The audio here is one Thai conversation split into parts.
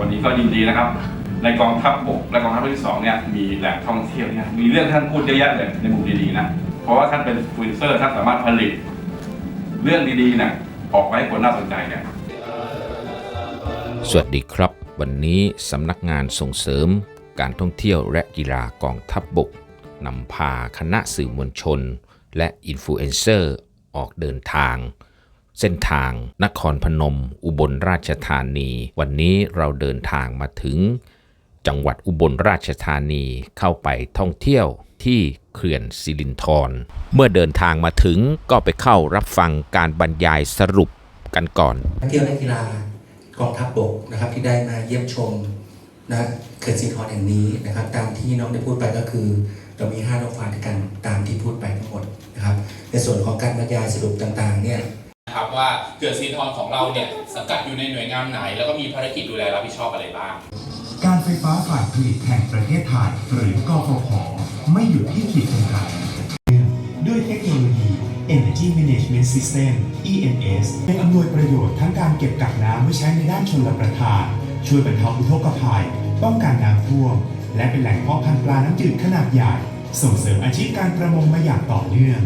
วันนี้ก็ยินดีนะครับ ในกองทัพบกและกองทัพที่สองเนี่ยมีแหล่งท่องเที่ยวเนี่ยมีเรื่องท่านพูดเยอะแยะเลยในมุมดีๆนะเพราะว่าท่านเป็นฟรีเซอร์ท่านสามารถผลิต เรื่องดีๆเนี่ยออกมาให้คนน่าสนใจเนี่ยสวัสดีครับ วันนี้สำนักงานส่งเสริม การท่องเที่ยวและกีฬากองทัพบบกนำพาคณะสื่อมวลชน และอินฟลูเอนเซอร์ออกเดินทาง เส้นทาง นครพนม อุบลราชธานี วันนี้เราเดินทางมาถึง จังหวัดอุบลราชธานีเข้าไปท่องเที่ยวที่เขื่อนสิรินธรเมื่อเดินทางมาถึงก็ไปเข้ารับฟังการบรรยายสรุปกันก่อนนักเที่ยวและกีฬากองทัพบกนะครับที่ได้มาเยี่ยมชมนะเขื่อนสิรินธรแห่งนี้นะครับ ตามที่น้องได้พูดไปก็คือเรามี5โรงฟ้าด้วยกันตามที่พูดไปทั้งหมดนะครับ ในส่วนของการบรรยายสรุปต่างๆเนี่ย นะครับว่าเขื่อนซีนทรของเราเนี่ยสังกัดอยู่ในหน่วยงานไหน แล้วก็มีภารกิจดูแลรับผิดชอบอะไรบ้าง การไฟฟ้าฝ่ายผลิตแห่งประเทศไทยหรือกฟผไม่หยุดที่ขีดจำกัดด้วยเทคโนโลยี Energy Management System EMS เป็นอำนวยประโยชน์ทั้งการเก็บกักน้ำไว้ใช้ในด้านชนรับประทาน ช่วยบรรเทาอุทกภัย ป้องกันน้ำท่วม และเป็นแหล่งเพาะพันธุ์ปลาน้ำจืดขนาดใหญ่ ส่งเสริมอาชีพการประมงมาอย่างต่อเนื่อง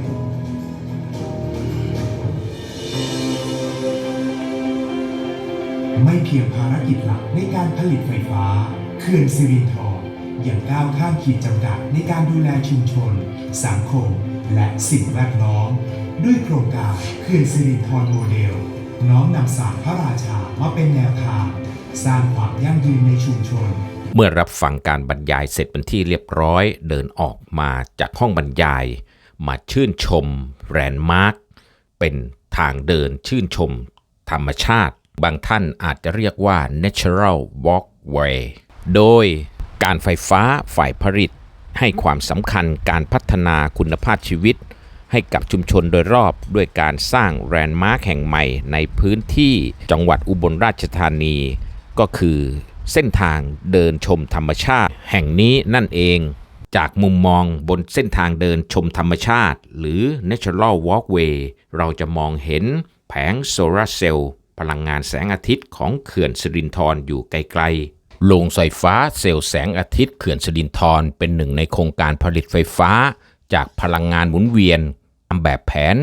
ไม่เพียงภารกิจหลักในการผลิตไฟฟ้าเขื่อนสิรินธรอยังก้าวข้ามขีดจำกัดในการดูแลชุมชน สังคม และสิ่งแวดล้อม ด้วยโครงการเขื่อนสิรินธรโมเดล น้อมนำศาสตร์พระราชามาเป็นแนวทาง สร้างความยั่งยืนในชุมชนเมื่อรับฟังการบรรยายเสร็จเป็นที่เรียบร้อย เดินออกมาจากห้องบรรยาย มาชื่นชมแรนด์มาร์คเป็นทางเดินชื่นชมธรรมชาติ บางท่านอาจจะเรียกว่า natural walkway โดยการไฟฟ้าฝ่ายผลิต ให้ความสำคัญการพัฒนาคุณภาพชีวิต ให้กับชุมชนโดยรอบด้วยการสร้างแรนด์มาร์คแห่งใหม่ในพื้นที่จังหวัดอุบลราชธานี ก็คือเส้นทางเดินชมธรรมชาติ แห่งนี้นั่นเอง จากมุมมองบนเส้นทางเดินชมธรรมชาติ หรือ Natural Walkway เราจะมองเห็นแผงโซลาร์เซลล์ พลังงานแสงอาทิตย์ของเขื่อนสิรินธรอยู่ไกลๆโรงไฟฟ้าเซลล์แสงอาทิตย์เขื่อนสิรินธรเป็นหนึ่งในโครงการผลิตไฟฟ้า จากพลังงานหมุนเวียนตามแบบแผน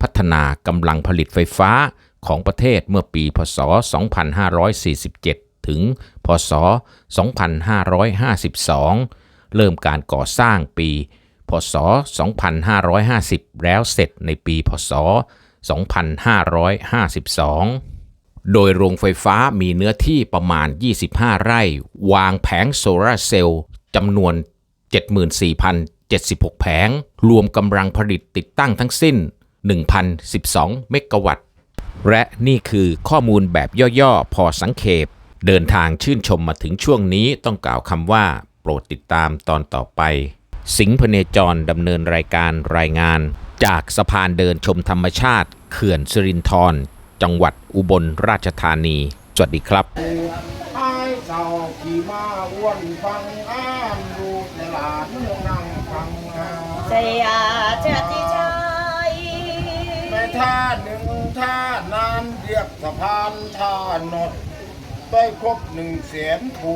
พัฒนากำลังผลิตไฟฟ้าของประเทศเมื่อปี พศ 2547 ถึง พศ 2552 เริ่มการก่อสร้างปี พศ 2550 แล้วเสร็จในปี พศ 2552 โดยโรงไฟฟ้ามีเนื้อที่ประมาณ 25 ไร่ วางแผงโซลาร์เซลล์จำนวน 74,076 แผง รวมกำลังผลิตติดตั้งทั้งสิ้น 1,012 เมกะวัตต์ และนี่คือข้อมูลแบบย่อๆ พอสังเขป เดินทางชื่นชมมาถึงช่วงนี้ต้องกล่าวคำว่า โปรดติดตามตอนต่อไป สิงห์พเนจรดำเนินรายการรายงาน จากสะพานเดินชมธรรมชาติ เขื่อนสิรินธร จังหวัดอุบลราชธานี สวัสดีครับไอ้เจ้าขี่มาอ้วนฟังอ้ามดูในหลานเมืองนั่งฟังงานสยาชาติชัยในท่าหนึ่งท่านานเรียกสะพานท่านดได้ครบหนึ่งแสนถู